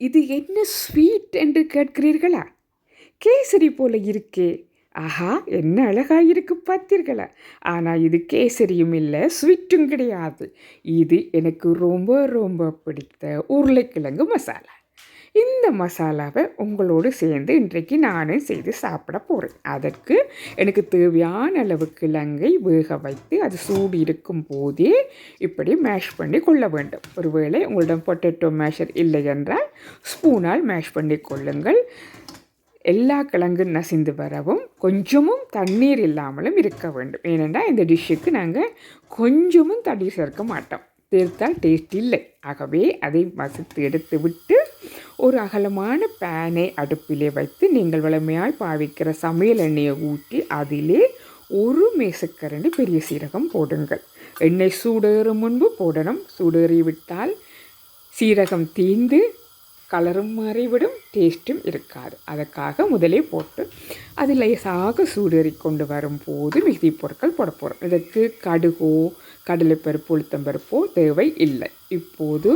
இது என்ன ஸ்வீட் என்று கேட்கிறீர்களா? கேசரி போல இருக்கே. ஆஹா என்ன அழகாக இருக்கு பார்த்தீர்களா? ஆனால் இது கேசரியும் இல்லை ஸ்வீட்டும் கிடையாது. இது எனக்கு ரொம்ப ரொம்ப பிடித்த உருளைக்கிழங்கு மசாலா. இந்த மசாலாவை உங்களோடு சேர்ந்து இன்றைக்கு நானே செய்து சாப்பிட போகிறேன் அதற்கு எனக்கு தேவையான அளவு கிழங்கை வேக வைத்து அது சூடு இருக்கும் போதே இப்படி மேஷ் பண்ணி கொள்ள வேண்டும். ஒருவேளை உங்களிடம் பொட்டேட்டோ மேஷர் இல்லை என்றால் ஸ்பூனால் மேஷ் பண்ணி கொள்ளுங்கள். எல்லா கிழங்கும் நசிந்து வரவும் கொஞ்சமும் தண்ணீர் இல்லாமலும் இருக்க வேண்டும். ஏனென்றால் இந்த டிஷ்ஷுக்கு நாங்கள் கொஞ்சமும் தண்ணீர் சேர்க்க மாட்டோம். சேர்த்தால் டேஸ்ட் இல்லை. ஆகவே அதை வசித்து எடுத்து விட்டு ஒரு அகலமான பேனை அடுப்பிலே வைத்து நீங்கள் வளமையாய் பாவிக்கிற சமையல் எண்ணெயை ஊற்றி அதிலே ஒரு மேசக்கரண்டி பெரிய சீரகம் போடுங்கள். எண்ணெய் சூடேறும் முன்பு போடணும். சூடேறிவிட்டால் சீரகம் தீந்து கலரும் மாறிவிடும். டேஸ்ட்டும் இருக்காது. அதற்காக முதலே போட்டு அது லேசாக சூடேறி கொண்டு வரும்போது மிகுதி பொருட்கள் போட போகிறோம் இதற்கு கடுகோ கடலைப்பருப்பு உளுத்தம்பருப்போ தேவை இல்லை. இப்போது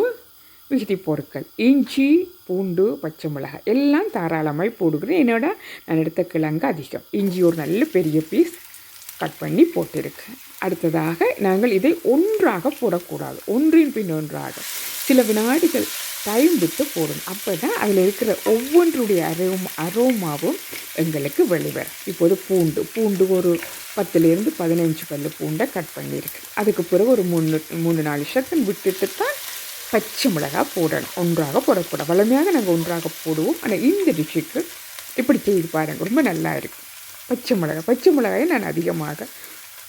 விகுதி பொருட்கள். இஞ்சி பூண்டு பச்சை மிளகாய். எல்லாம் தாராளமாக போடுகிறேன். என்னோட நான் எடுத்த கிழங்கு அதிகம். இஞ்சி ஒரு நல்ல பெரிய பீஸ் கட் பண்ணி போட்டிருக்கேன். அடுத்ததாக நாங்கள் இதை ஒன்றாக போடக்கூடாது. ஒன்றின் பின் ஒன்றாக. சில வினாடிகள் டைம் விட்டு போடணும் அப்போ தான் அதில் இருக்கிற ஒவ்வொன்றுடைய அரோம் அரோமாவும் எங்களுக்கு வெளிவரும். இப்போது பூண்டு. பூண்டு ஒரு பத்துலேருந்து பதினஞ்சு பல்லு பூண்டை கட் பண்ணியிருக்கு அதுக்கு பிறகு ஒரு மூணு மூணு நாலு செகண்ட் விட்டுட்டு தான் பச்சை மிளகா போடணும். ஒன்றாக போடக்கூடாது. வளமையாக நாங்கள் ஒன்றாக போடுவோம். ஆனால் இந்த டிஷ்ஷுக்கு இப்படி செய்து பாருங்கள் ரொம்ப நல்லா இருக்கும். பச்சை மிளகாய் பச்சை மிளகாயை நான் அதிகமாக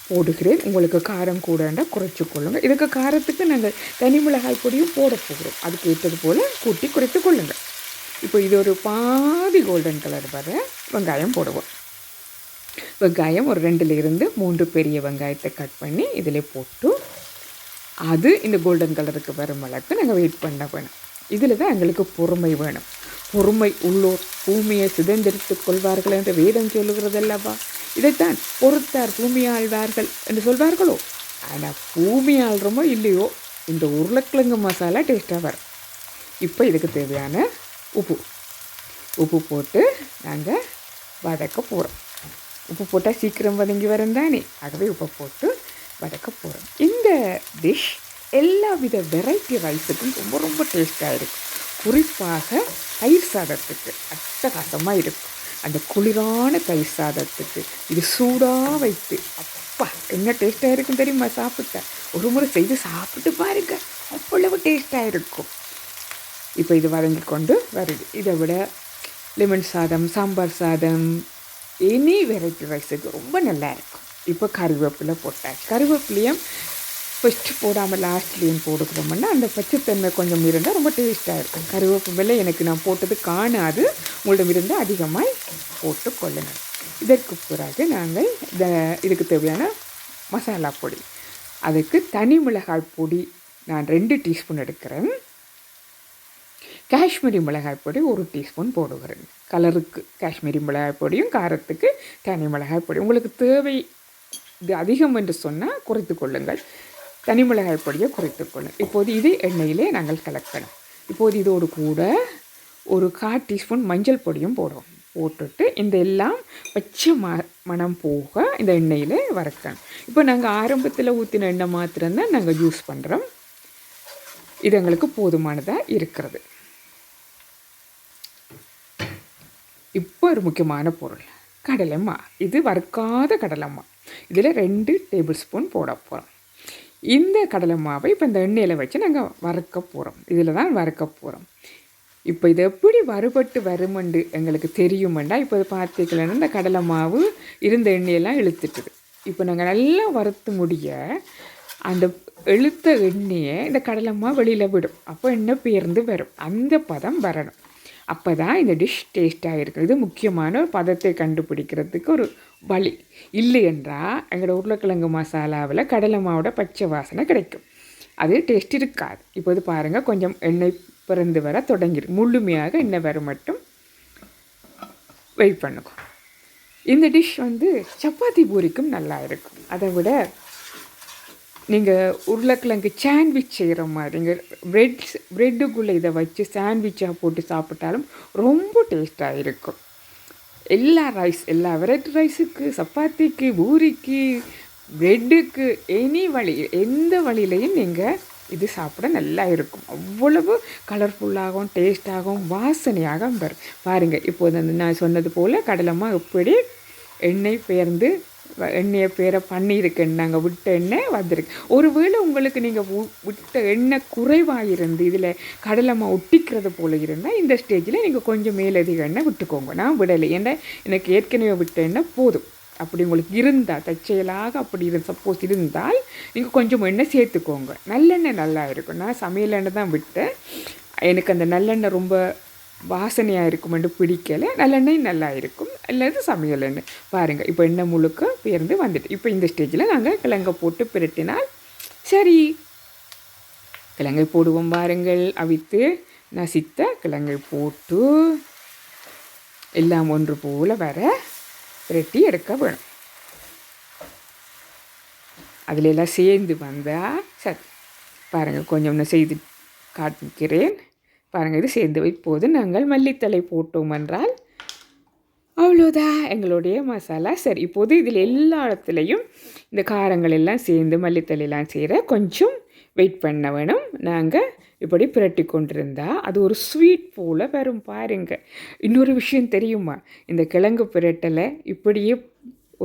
போடுகிறேன். உங்களுக்கு காரம் கூடண்டா குறைச்சி கொள்ளுங்கள் இதுக்கு காரத்துக்கு நாங்கள் தனி மிளகாய் பொடியும் போட போகிறோம். அதுக்கு ஏற்றது போல் கூட்டி குறைத்து கொள்ளுங்கள் இப்போ இது ஒரு பாதி கோல்டன் கலர் வர வெங்காயம் போடுவோம். வெங்காயம் ஒரு ரெண்டுலேருந்து மூன்று பெரிய வெங்காயத்தை கட் பண்ணி இதில் போட்டு அது இந்த கோல்டன் கலருக்கு வரும் அளவுக்கு நாங்கள் வெயிட் பண்ண வேணும். இதில் தான் எங்களுக்கு பொறுமை வேணும். பொறுமை உள்ளோர் பூமியை சுதந்திரித்து கொள்வார்கள் என்று வேதம் சொல்லுகிறது அல்லவா இதைத்தான் பொறுத்தார் பூமி ஆழ்வார்கள் என்று சொல்வார்களோ? ஆனால் பூமி ஆள்றோமோ இல்லையோ? இந்த உருளைக்கிழங்கு மசாலா டேஸ்ட்டாக வரும். இப்போ இதுக்கு தேவையான உப்பு. உப்பு போட்டு நாங்கள் வதக்க போகிறோம் உப்பு போட்டால் சீக்கிரம் வதங்கி வரும் தானே? ஆகவே உப்பை போட்டு வதக்க போகிறோம் இந்த டிஷ் எல்லா வித வெரைட்டி ரைஸுக்கும் ரொம்ப ரொம்ப டேஸ்ட்டாக இருக்கும். குறிப்பாக தயிர் சாதத்துக்கு அட்டகாசமாக இருக்கும். அந்த குளிரான தயிர் சாதத்துக்கு இது சூடாக வைத்து அப்பா என்ன டேஸ்ட்டாக இருக்கும் தெரியுமா சாப்பிட்டா? ஒரு முறை செய்து சாப்பிட்டு பாருங்க அவ்வளவு டேஸ்ட்டாக இருக்கும். இப்போ இது வதங்கி கொண்டு வருது. இதை விட லெமன் சாதம் சாம்பார் சாதம் எனி வெரைட்டி ரைஸுக்கு ரொம்ப நல்லா இருக்கும். இப்போ கருவேப்பிலை போட்டேன் கருவேப்பிலையும் ஃபஸ்ட்டு போடாமல் லாஸ்ட்லேயும் போடுக்கிறோம்னா அந்த பச்சைத்தன்மை கொஞ்சம் இருந்தால் ரொம்ப டேஸ்ட்டாக இருக்கும். கருவேப்பிலை எனக்கு நான் போட்டது காணாது. உங்களிடம் இருந்தால் அதிகமாக போட்டு கொள்ளணும் இதற்கு பிறகு நாங்கள் இந்த இதுக்கு தேவையான மசாலா பொடி. அதுக்கு தனி மிளகாய் பொடி நான் ரெண்டு டீஸ்பூன் எடுக்கிறேன். காஷ்மீரி மிளகாய் பொடி ஒரு டீஸ்பூன் போடுகிறேன். கலருக்கு காஷ்மீரி மிளகாய் பொடியும் காரத்துக்கு தனி மிளகாய் பொடி. உங்களுக்கு தேவை இது அதிகம் என்று சொன்னால் குறைத்து கொள்ளுங்கள். தனி மிளகாய் பொடியை குறைத்து கொள்ளுங்கள். இப்போது இது எண்ணெயிலே நாங்கள் கலக்கணும். இப்போது இதோடு கூட ஒரு கால் டீஸ்பூன் மஞ்சள் பொடியும் போடுவோம். போட்டுட்டு இந்த எல்லாம் பச்சை ம மனம் போக இந்த எண்ணெயில் வறுக்கணும். இப்போ நாங்கள் ஆரம்பத்தில் ஊற்றின எண்ணெய் மாத்திரம்தான் நாங்கள் யூஸ் பண்ணுறோம் இது எங்களுக்கு போதுமானதாக இருக்கிறது. இப்போ ஒரு முக்கியமான பொருள். கடலைம்மா இது வறுக்காத கடலைம்மா இதில் ரெண்டு டேபிள் ஸ்பூன் போட போகிறோம். இந்த கடலை மாவை இப்போ இந்த எண்ணெயில் வச்சு நாங்கள் வறுக்க போகிறோம். இதில் தான் வறுக்க போகிறோம். இப்போ இது எப்படி வறுபட்டு வருமெண்டு எங்களுக்கு தெரியுமெண்டா? இப்போ பார்த்துக்கலன்னா இந்த கடலை மாவு இருந்த எண்ணெயெல்லாம் இழுத்துட்டுது. இப்போ நாங்கள் நல்லா வறுத்து முடிய அந்த இழுத்த எண்ணெயை இந்த கடலை மாவு வெளியில் விடும். அப்போ எண்ணெய் பேர்ந்து வரும். அந்த பதம் வரணும். அப்போ தான் இந்த டிஷ் டேஸ்ட்டாக இருக்குது இது முக்கியமான ஒரு பதத்தை கண்டுபிடிக்கிறதுக்கு ஒரு வழி. இல்லை என்றால் எங்களோட உருளைக்கிழங்கு மசாலாவில் கடலை மாவோட பச்சை வாசனை கிடைக்கும். அது டேஸ்ட் இருக்காது. இப்போது பாருங்கள் கொஞ்சம் எண்ணெய் பிறந்து வர தொடங்கிடும் முழுமையாக எண்ணெய் வர மட்டும் வெயிட் பண்ணுக்கும் இந்த டிஷ் வந்து சப்பாத்தி பூரிக்கும் நல்லா இருக்கும். அதை விட நீங்கள் உருளைக்கிழங்கு சாண்ட்விச் செய்கிற மாதிரி நீங்கள் ப்ரெட் ப்ரெட்டுக்குள்ளே இதை வச்சு சாண்ட்விச்சாக போட்டு சாப்பிட்டாலும் ரொம்ப டேஸ்ட்டாக இருக்கும். எல்லா ரைஸ் எல்லா வெரைட்டி ரைஸுக்கு சப்பாத்திக்கு பூரிக்கு ப்ரெட்டுக்கு எனி வழி எந்த வழியிலையும் நீங்கள் இது சாப்பிட நல்லா இருக்கும். அவ்வளவு கலர்ஃபுல்லாகவும் டேஸ்ட்டாகவும் வாசனையாக வரும். பாருங்கள் இப்போது அந்த நான் சொன்னது போல் கடலைமா எப்படி எண்ணெய் பெயர்ந்து எண்ணெயை பேரை பண்ணியிருக்கேன் நாங்கள் விட்ட எண்ணெய் வந்திருக்கு. ஒருவேளை உங்களுக்கு நீங்கள் விட்ட எண்ணெய் குறைவாக இருந்து இதில் கடலம்மா ஒட்டிக்கிறது போல் இருந்தால் இந்த ஸ்டேஜில் நீங்கள் கொஞ்சம் மேலதிக எண்ணெய் விட்டுக்கோங்க. நான் விடலை. ஏன்னா எனக்கு ஏற்கனவே விட்ட எண்ணெய் போதும். அப்படி உங்களுக்கு இருந்தால் தற்செயலாக அப்படி இரு சப்போஸ் இருந்தால் நீங்கள் கொஞ்சம் எண்ணெய் சேர்த்துக்கோங்க. நல்லெண்ணெய் நல்லா இருக்கும். நான் சமையல் எண்ணெய் தான் விட்டேன். எனக்கு அந்த நல்லெண்ணெய் ரொம்ப வாசனையாக இருக்கும் என்று பிடிக்கலை. நல்லெண்ணெய் நல்லா இருக்கும் அல்லது சமையல் எண்ணெய். பாருங்கள் இப்போ எண்ணெய் முழுக்க பேர்ந்து வந்துட்டு இப்போ இந்த ஸ்டேஜில் நாங்கள் கிழங்க போட்டு பிரட்டினால் சரி. கிழங்கை போடுவோம் பாருங்கள். அவித்து நசித்த கிழங்கை போட்டு எல்லாம் ஒன்று போல் வர பிரட்டி எடுக்க வேணும். அதில் எல்லாம் சேர்ந்து வந்தால் சரி. பாருங்கள் கொஞ்சம் நான் செய்து காட்டிக்கிறேன் பாருங்கள் இது சேர்ந்து இப்போது நாங்கள் மல்லித்தலை போட்டோம் என்றால் அவ்வளோதான் எங்களுடைய மசாலா சரி. இப்போது இதில் எல்லா இடத்துலையும் இந்த காரங்கள் எல்லாம் சேர்ந்து மல்லித்தலையெல்லாம் செய்கிற கொஞ்சம் வெயிட் பண்ண வேணும். நாங்கள் இப்படி புரட்டி கொண்டிருந்தால் அது ஒரு ஸ்வீட் போல் வரும் பாருங்கள் இன்னொரு விஷயம் தெரியுமா? இந்த கிழங்கு பிரட்டலை இப்படியே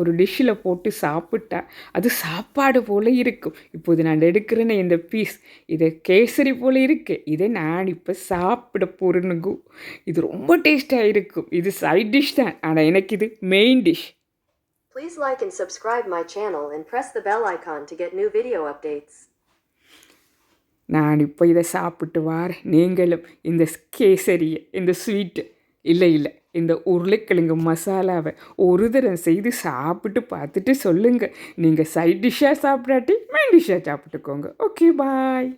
ஒரு டிஷ்ஷில் போட்டு சாப்பிட்டா அது சாப்பாடு போல் இருக்கும். இப்போது நான் எடுக்கிறேன்னு இந்த பீஸ் இது கேசரி போல் இருக்கு. இதை நான் இப்போ சாப்பிட போகிறேனுக்கு இது ரொம்ப டேஸ்ட்டாக இருக்கும். இது சைட் டிஷ் தான். ஆனால் எனக்கு இது main dish Please like and subscribe my channel and press the bell icon to get new video updates. நான் இப்போ இதை சாப்பிட்டு வாரேன். நீங்களும் இந்த கேசரியை இந்த ஸ்வீட்டு இல்லை இல்லை. இந்த உருளைக்கிழங்கு மசாலாவை ஒரு தரம் செய்து சாப்பிட்டு பார்த்துட்டு சொல்லுங்கள் நீங்கள் சைட் டிஷ்ஷாக சாப்பிடாட்டி மெயின் டிஷ்ஷாக சாப்பிட்டுக்கோங்க. Okay bye